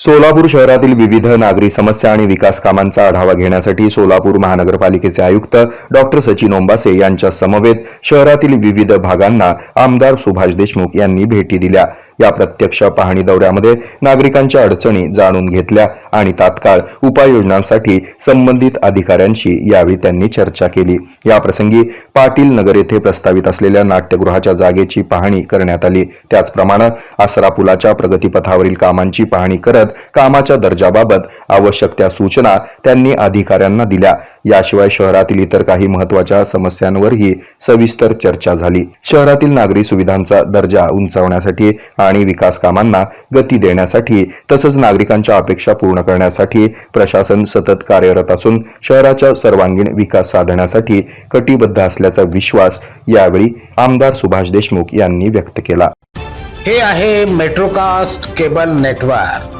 सोलापूर शहरातील विविध नागरी समस्या आणि विकास कामांचा आढावा घेण्यासाठी सोलापूर महानगरपालिकेचे आयुक्त डॉक्टर सचिन ओंबासे यांच्या समवेत शहरातील विविध भागांना आमदार सुभाष देशमुख यांनी भेटी दिल्या. या प्रत्यक्ष पाहणी दौऱ्यामध्ये नागरिकांच्या अडचणी जाणून घेतल्या आणि तात्काळ उपाययोजनांसाठी संबंधित अधिकाऱ्यांशी यावेळी त्यांनी चर्चा केली. याप्रसंगी पाटील नगर येथे प्रस्तावित असलेल्या नाट्यगृहाच्या जागेची पाहणी करण्यात आली. त्याचप्रमाणे आसरा पुलाच्या प्रगतीपथावरील कामांची पाहणी करत कामाच्या दर्जाबाबत आवश्यक त्या सूचना त्यांनी अधिकाऱ्यांना दिल्या. याशिवाय शहरातील इतर काही महत्त्वाच्या समस्यांवरही सविस्तर चर्चा झाली. शहरातील नागरी सुविधांचा दर्जा उंचावण्यासाठी आणि विकास कामांना गती देण्यासाठी तसंच नागरिकांच्या अपेक्षा पूर्ण करण्यासाठी प्रशासन सतत कार्यरत असून शहराच्या सर्वांगीण विकास साधण्यासाठी कटिबद्ध असल्याचा विश्वास यावेळी आमदार सुभाष देशमुख यांनी व्यक्त केला. हे आहे मेट्रोकास्ट केबल नेटवर्क.